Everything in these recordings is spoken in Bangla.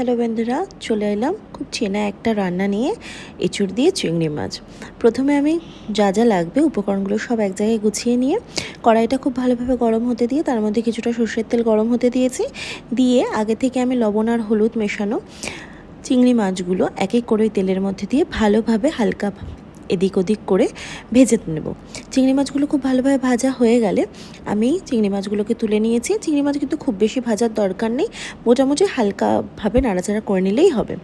হ্যালো বন্ধুরা, চলে এলাম খুব চেনা একটা রান্না নিয়ে, এঁচুড় দিয়ে চিংড়ি মাছ। প্রথমে আমি যা যা লাগবে, উপকরণগুলো সব এক জায়গায় গুছিয়ে নিয়ে, কড়াইটা খুব ভালোভাবে গরম হতে দিয়ে, তার মধ্যে কিছুটা সর্ষের তেল গরম হতে দিয়েছি। দিয়ে আগে থেকে আমি লবণ আর হলুদ মেশানো চিংড়ি মাছগুলো এক এক করে তেলের মধ্যে দিয়ে ভালোভাবে হালকা এদিক ওদিক করে ভেজে নেব। চিংড়ি মাছগুলো খুব ভালোভাবে ভাজা হয়ে গেলে আমি চিংড়ি মাছগুলোকে তুলে নিয়েছি। চিংড়ি মাছ কিন্তু খুব বেশি ভাজার দরকার নেই। মোটামুটি হালকাভাবে নাড়াচাড়া করে নিলেই হবে।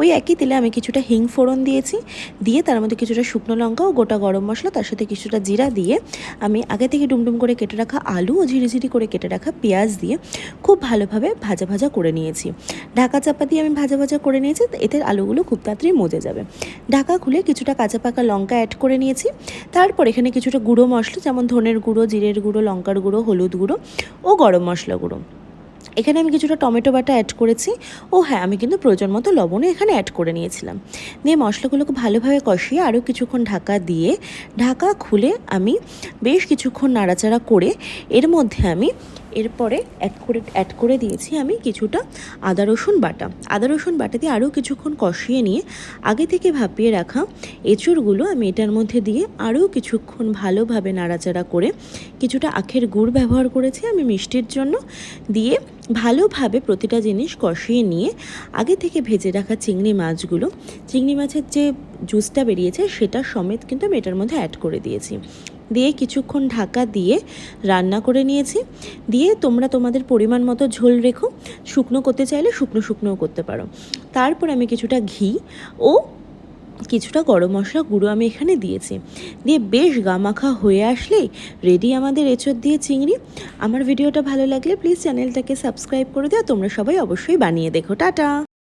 ওই একই তেলে আমি কিছুটা হিং ফোড়ন দিয়েছি। দিয়ে তার মধ্যে কিছুটা শুকনো লঙ্কা ও গোটা গরম মশলা, তার সাথে কিছুটা জিরা দিয়ে আমি আগে থেকে ডুমডুম করে কেটে রাখা আলু ও ঝিরিঝিরি করে কেটে রাখা পেঁয়াজ দিয়ে খুব ভালোভাবে ভাজা ভাজা করে নিয়েছি। ঢাকা চাপা দিয়ে আমি ভাজা ভাজা করে নিয়েছি এতে আলুগুলো খুব তাড়াতাড়ি মজে যাবে। ঢাকা খুলে কিছুটা কাঁচা পাকা লঙ্কা অ্যাড করে নিয়েছি। তারপর এখানে কিছুটা গুঁড়ো মশলা, যেমন ধনের গুঁড়ো, জিরের গুঁড়ো, লঙ্কার গুঁড়ো, হলুদ গুঁড়ো ও গরম মশলা গুঁড়ো। এখানে আমি কিছুটা টমেটো বাটা অ্যাড করেছি। ও হ্যাঁ আমি কিন্তু প্রয়োজন মতো লবণও এখানে অ্যাড করে নিয়েছিলাম। দিয়ে মশলাগুলোকে ভালোভাবে কষিয়ে আরও কিছুক্ষণ ঢাকা দিয়ে, ঢাকা খুলে আমি বেশ কিছুক্ষণ নাড়াচাড়া করে এর মধ্যে আমি এরপরে অ্যাড করে অ্যাড করে দিয়েছি আমি কিছুটা আদা, রসুন বাটা। আদা, রসুন বাটা দিয়ে আরও কিছুক্ষণ কষিয়ে নিয়ে আগে থেকে ভাপিয়ে রাখা এঁচুড়গুলো আমি এটার মধ্যে দিয়ে আরও কিছুক্ষণ ভালোভাবে নাড়াচাড়া করে কিছুটা আখের গুড় ব্যবহার করেছি আমি মিষ্টির জন্য দিয়ে ভালোভাবে প্রতিটা জিনিস কষিয়ে নিয়ে আগে থেকে ভেজে রাখা চিংড়ি মাছগুলো। চিংড়ি মাছের যে জুসটা বেরিয়েছে সেটা সমেত কিন্তু আমি এটার মধ্যে অ্যাড করে দিয়েছি। দিয়ে কিছুক্ষণ ঢাকা দিয়ে রান্না করে নিয়েছি। দিয়ে তোমরা তোমাদের পরিমাণ মতো ঝোল রেখো। শুকনো করতে চাইলে শুকনো শুকনোও করতে পারো। তারপর আমি কিছুটা ঘি ও কিছুটা গরম মশলা গুঁড়ো আমি এখানে দিয়েছি। দিয়ে বেশ গামাখা হয়ে আসলেই রেডি আমাদের এঁচড় দিয়ে চিংড়ি। আমার ভিডিওটা ভালো লাগলে প্লিজ চ্যানেলটাকে সাবস্ক্রাইব করে দিও। তোমরা সবাই অবশ্যই বানিয়ে দেখো। টাটা!